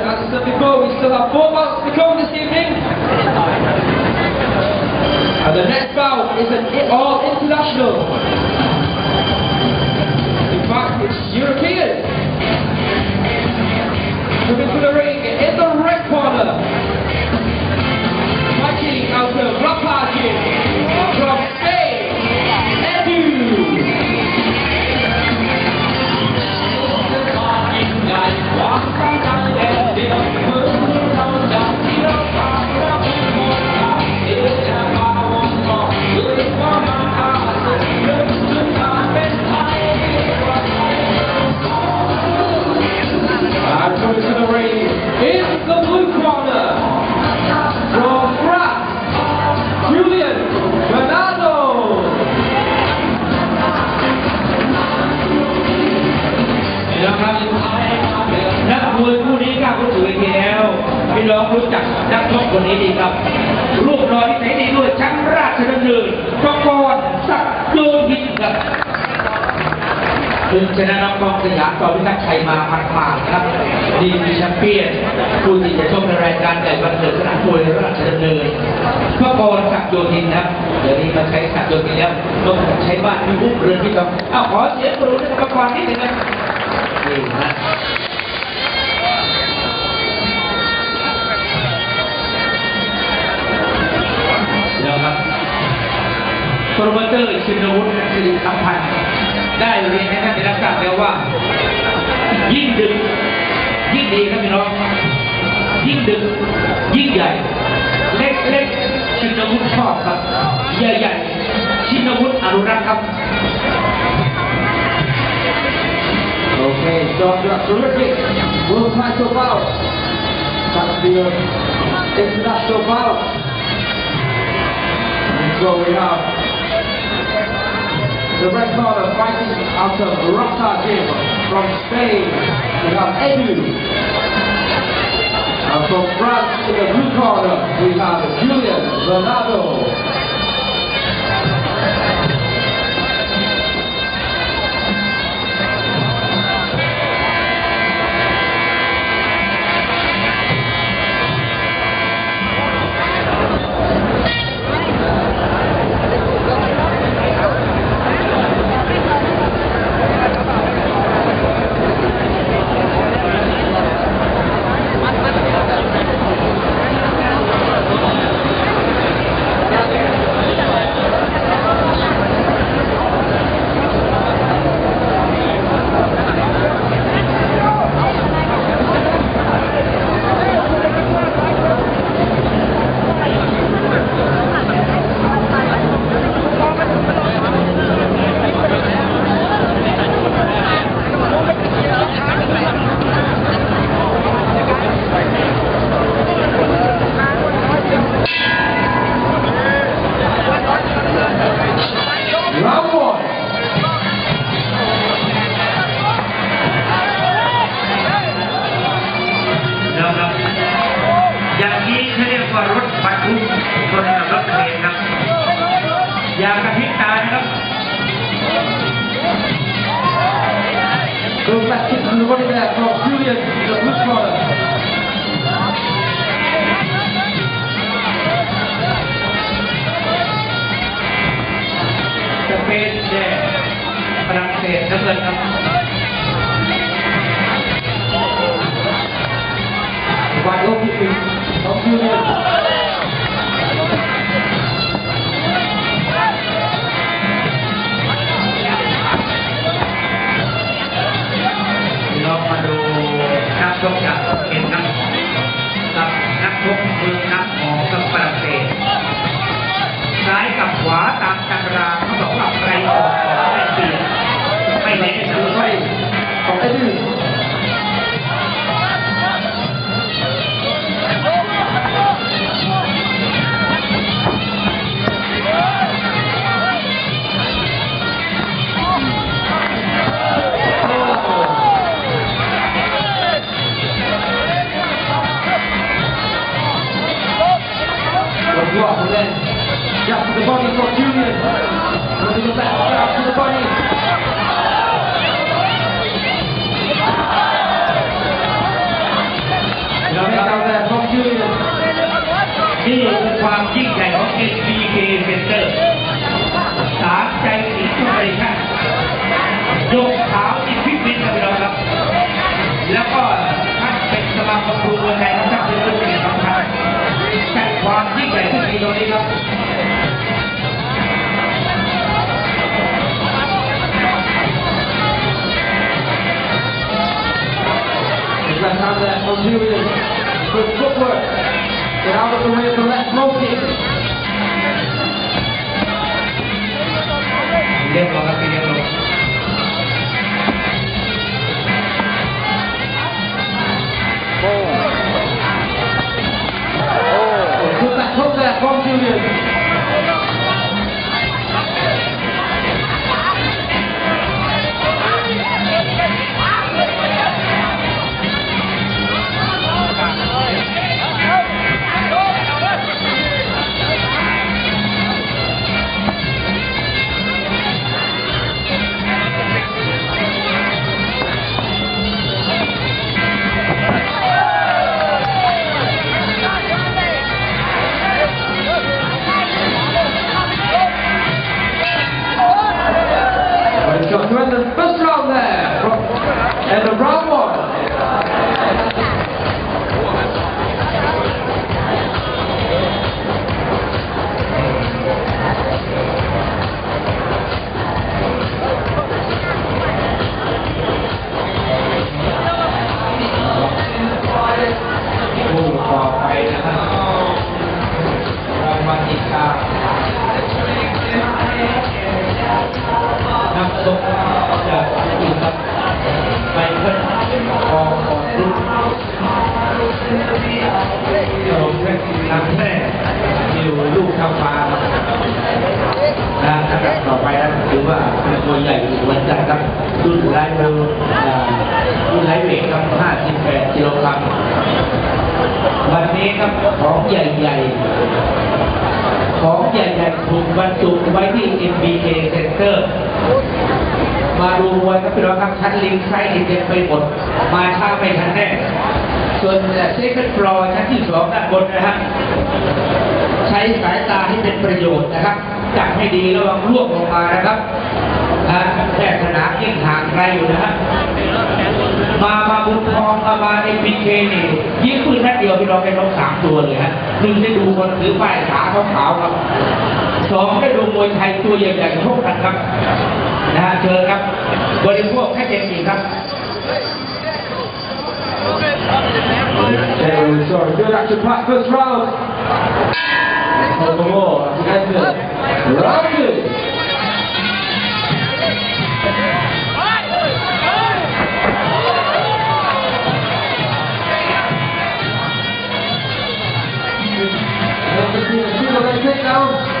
As I said before, we still have four bouts to come this evening. And the next bout is an i- ชนะน้องกองสยามต่อพิทักษ์ชัยมาพันมาครับดีมีแชมเปี้ยนผู้ที่จะชกในรายการใหญ่บันเทิงสนามมวยราชดำเนินกกรศักดิ์โยธินครับเดี๋ยวนี้มาใช้ศักโยธินแล้วต้องใช้บ้านมีอุ้มเรือนที่ต้องอ้าวขอเสียงปรบมือให้กับกกรนิดหนึงนะนี่นะเดี๋ยวครับโปรโมเตอร์ชินวุฒิสิริสัมพันธ์ ได้เรียนให้ท่านได้รับทราบแล้วว่า ยิ่งดึก ยิ่งดีครับพี่น้อง ยิ่งดึก ยิ่งใหญ่ เล็กเล็กชินวุฒิชอบครับ ใหญ่ใหญ่ชินวุฒิอนุรักษ์ครับ Okay, so after that terrific world title bout, that's the uh, international bout. And so we have the red corner fighting out of Rata Gym from Spain. We have Edu. And from France in the blue corner, we have Julian Bernardo. Hallelujah. ชกจากสเปนครักกับนักชกมือนักของทางฝรั่งเศสซ้ายกับขวาตามตำรา นี่คือความยิ่งใหญ่ของ SBK Center สารใจสิทธิ์ทุกเรื่องยกขาอีกพิพิธนะพี่น้ครับ แล้วก็ท่านเป็นสมาคมครูเมืองไทยท่านเป็นผู้เป็นสำคัญจัดความยิ่งใหญ่ที่มีตรงนี้ครับกาทำแต่เอาชื่อไปเลย good work Get out of the way of the left rope kick. Oh. Oh. Put that, put that, come to you. นี้ครับของใหญ่ๆ ของใหญ่ๆถูกบรรจุไว้ที่ MBK Center มาดูมวยครับพี่น้องครับชั้นลิงไซด์เต็มไปหมด มาช้าไปทันแน่ส่วนเซคันฟลอร์ชั้นที่สองด้านบนนะฮะใช้สายตาให้เป็นประโยชน์นะครับจับให้ดีระวังล่วงลงมานะครับ อ่าแค่สนามยิ่งห่างไกลอยู่นะฮะมามาบุญทองมามา MBK นี่ยิงปืนนัดเดียวพี่น้องได้ลงสามตัวเลยฮะหนึ่งได้ดูคนถือป้ายขาขาวๆครับสองได้ดูมวยไทยตัวใหญ่ๆชกกันครับนะฮะเชิญครับบริโภคให้เต็มที่ครับ There we saw a good action packed first round. Hold for more as we enter round Let's it go.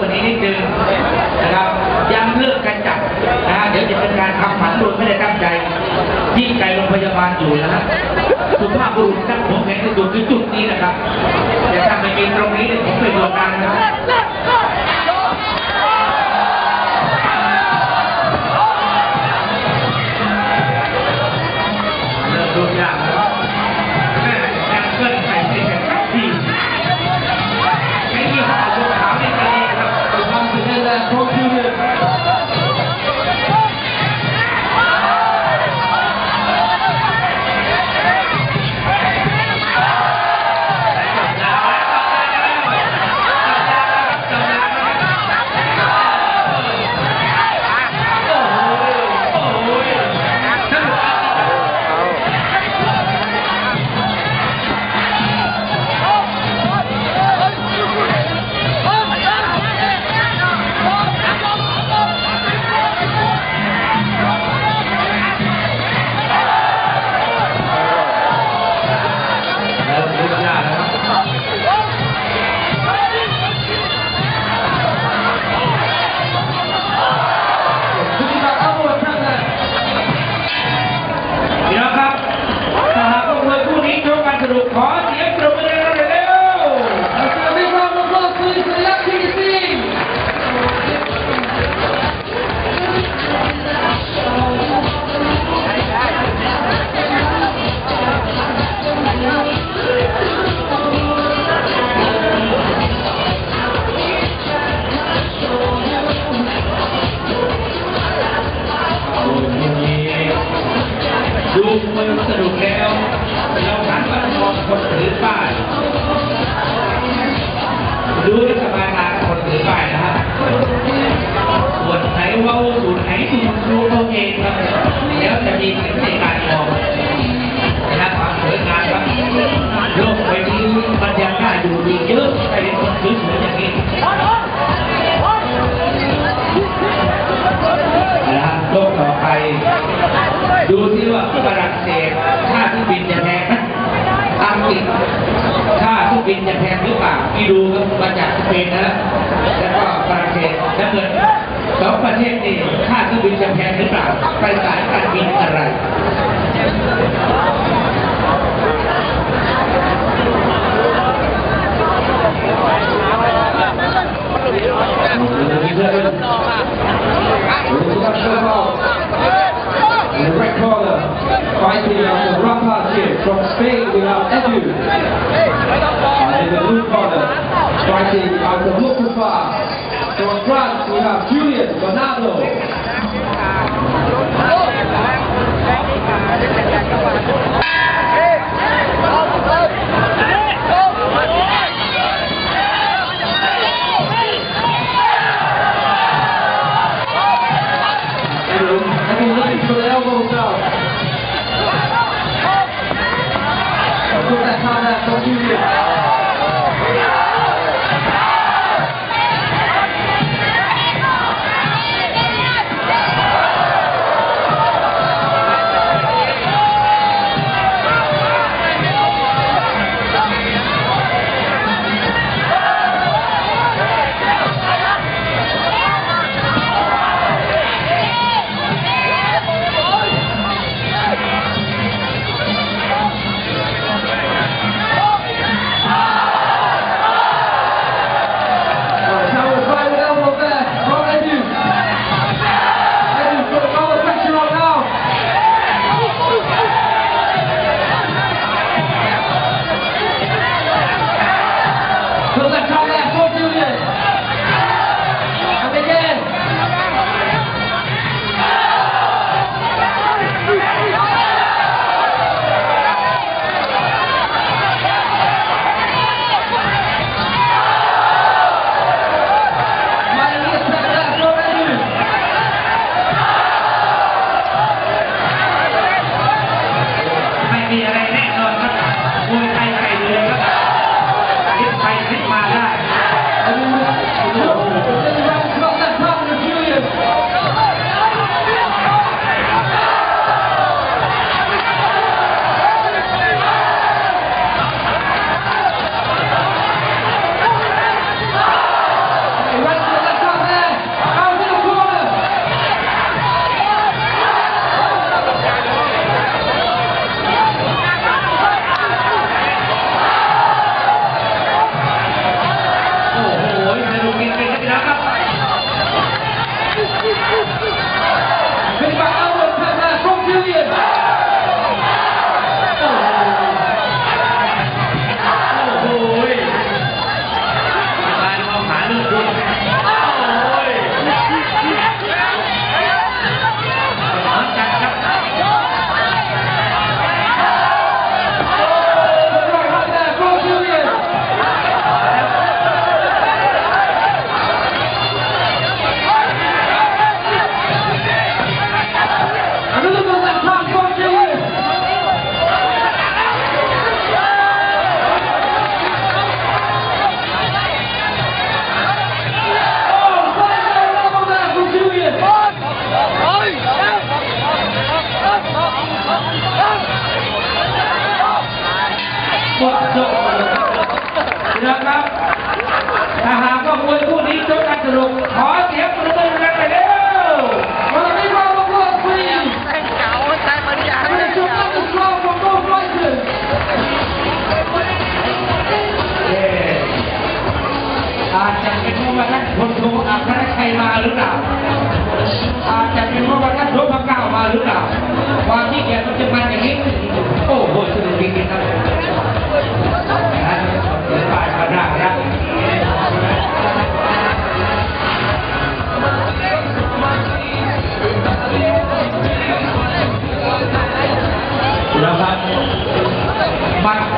กว่านี้นิดนึงนะครับยังเลิกกันจับนะเดี๋ยวจะเป็นการทำหมันโดยไม่ได้ตั้งใจยิ่งไกลโรงพยาบาลอยู่นะสุภาพบุรุษท่านผมเห็นที่สุดคือจุดนี้นะครับแต่ถ้าไม่มีตรงนี้ผมไม่โดนการนะครับ บินจะแพงหรือเปล่าที่ดูครับมาจากสเปนนะแล้วก็ฝรั่งเศสแล้วเกิดสองประเทศนี้ค่าเครื่องบินจะแพงหรือเปล่าไปสายการบินอะไร In the red corner, fighting out the Rampart kid from Spain, we have Edu. And in the blue corner, fighting out the Mustafa. From France, we have Julian Bernardo. Edu,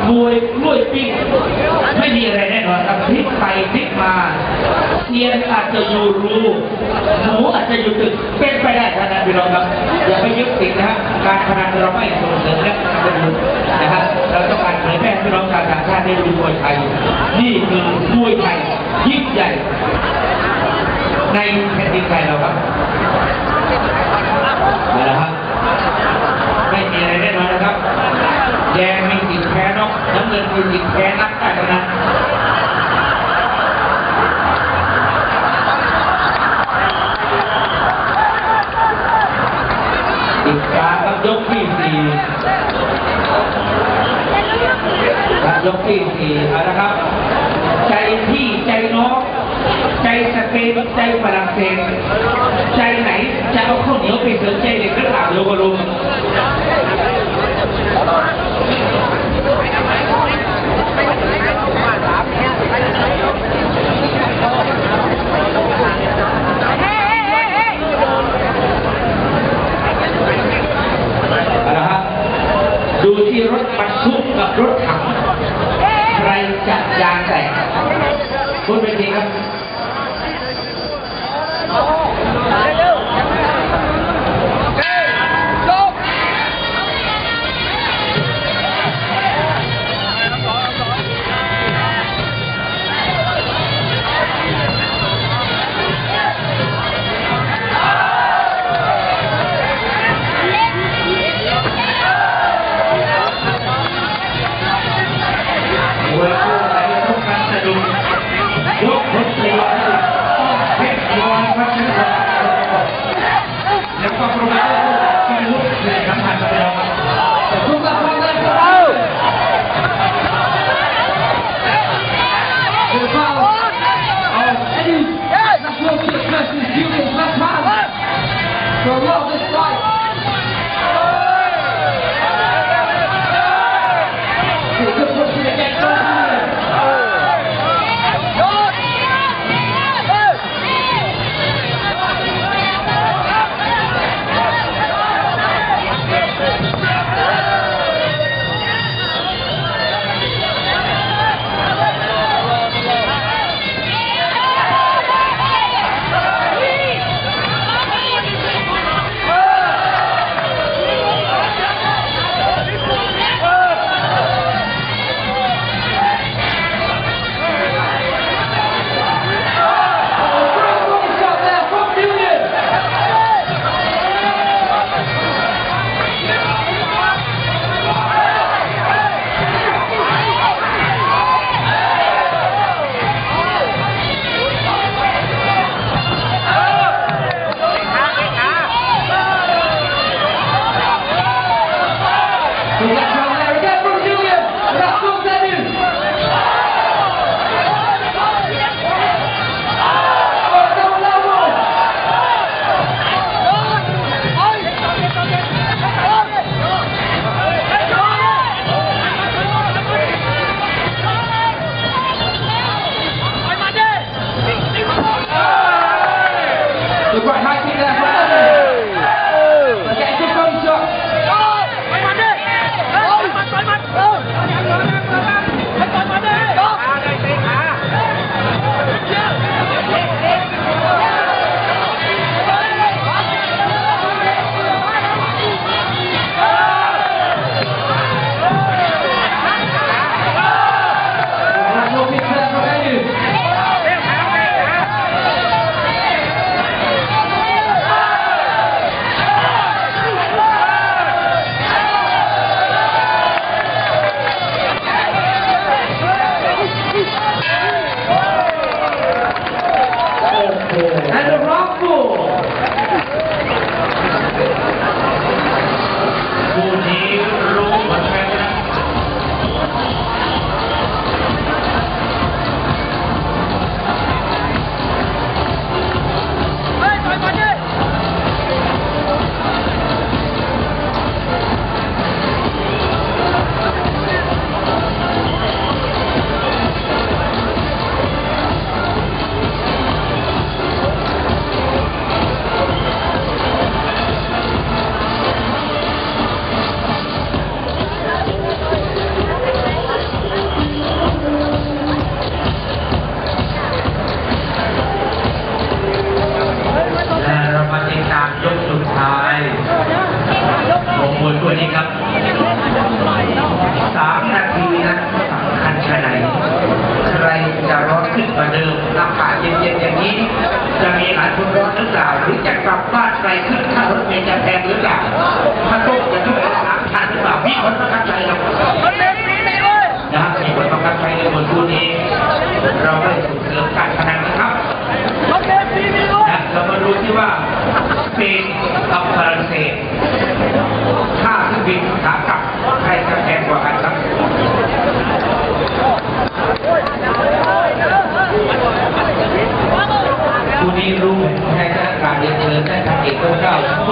หมัดมวยกล้วยปิ้งไม่มีอะไรแน่นอนครับพลิกไปพลิกมาเซียนอาจจะอยู่รูหมูอาจจะอยู่ตึกเป็นไปได้ท่านพี่น้องครับอย่าไปยึดติดนะฮะการพนันเราไม่ส่งเสริมและสนับสนุนนะฮะเราต้องการเผยแพร่พี่น้องชาวต่างชาติได้ดูมวยไทยนี่คือมวยไทยยิ่งใหญ่ ในแผ่นดินไทยเราครับมาแล้วครับไม่มีอะไรแน่นอนนะครับ แดงมีสิทธิ์แพ้นกน้ำเงินมีสิทธิ์แพ้นักการพนันติดตาครับยกที่สี่รับยกที่สี่เอะครับ ใจพี่ใจน้องใจสเปนใจฝรั่งเศสใจไหนจะเอาข้าวเหนียวไปเสิร์ฟใจเด็กหรือเปล่าโยกรุม ดูที่รถบรรทุกับรถถัง ใครจะยางแตกบนเวทีครับ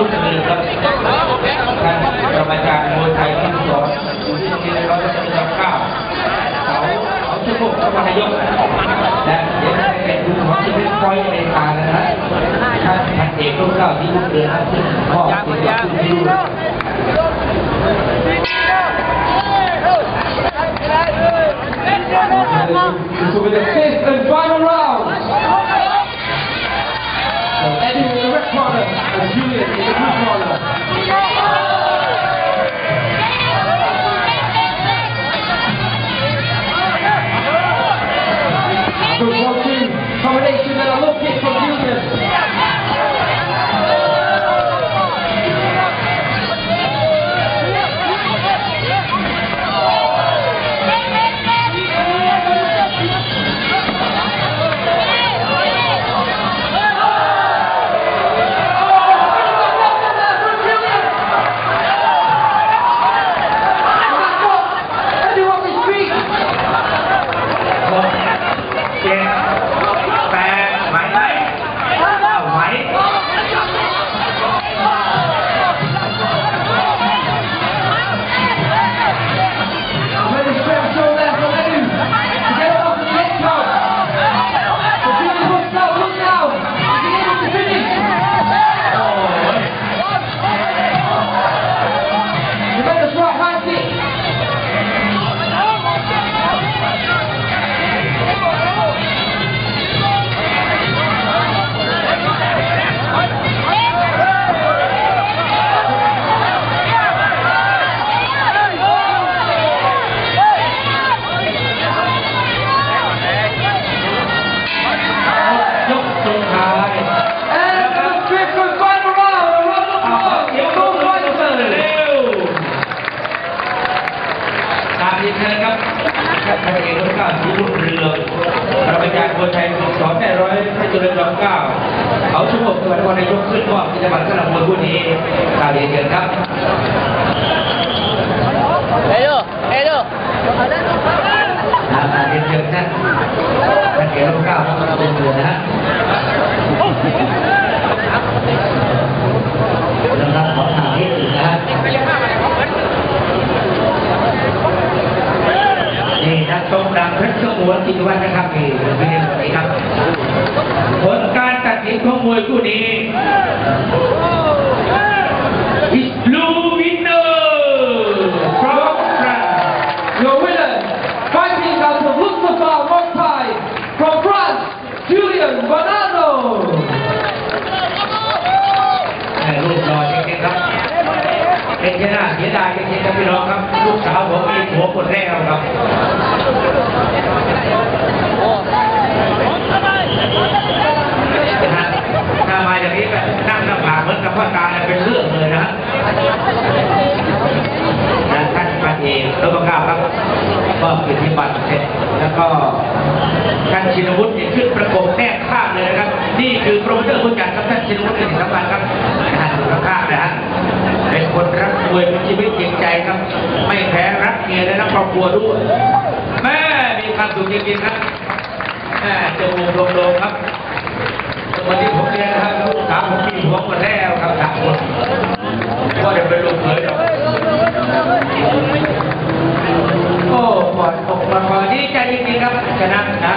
เก้าผู้เสนอครับท่านกรรมการมวยไทยที่สองที่ที่ร้อยสิบเก้าเขาเขาชั่วโมงเขามายกและเดี๋ยวจะเป็นดูของชีวิตคอยในตานะฮะท่านพันเอกต้นเก้าที่ลูกเรือท่านขึ้นพ่อที่จะขึ้นที่ลูก This will be the final round. Corner and Julian the blue corner. นายกขึ้นมอบกิจบัตรสำหรับมวยคู่นี้ตามที่เชิญครับ Edo, Edo. ตามที่เชิญท่านพันเอกรุ่นเก้าครับเป็นเรือนะฮะเรื่องราวของทางที่อื่นนะฮะ นี่นัก ชกดังเพชรสมวนกิจวัฒน์นะครับนี่เป็นเรื่องนี้ครับ ผลการตัดสินของมวยคู่นี้ is blue winner from France Your winner, fighting out of Mustafa Montai from France, Julian Bonanno. แม่ลูกรอจริงๆครับเป็นแค่น่าเสียดายจริงๆครับพี่น้องครับ ลูกสาวผมมีผัวคนแล้วครับ นะฮะถ้ามาอย่างนี้ก็นั่งหน้าผากเหมือนกับพ่อตาเนี่ยเป็นเรื่องเลยนะฮะนะท่านพันเอกแล้วก็ก้าวครับ ก็เกียรติบัตรเสร็จแล้วก็ท่านชินวุฒิขึ้นประกบแนบข้างเลยนะครับ นี่คือโปรโมเตอร์ผู้จัดครับท่านชินวุฒิเป็นสำคัญครับท่านข้างนะฮะเป็นคนรักมวยเป็นชีวิตจริงใจครับ ไม่แพ้รักเมียและรักครอบครัวด้วยแม่มีความสุขจริงๆครับแม่จมูกโด่งๆครับวันนี้ผมเรียนนะครับลูกสาวผมมีหัวหมดแล้วครับสามคนก็เดี๋ยวไปลงเผยหรอก โอ้ปอดอกมาพอดีใจจริงๆครับชนะนะ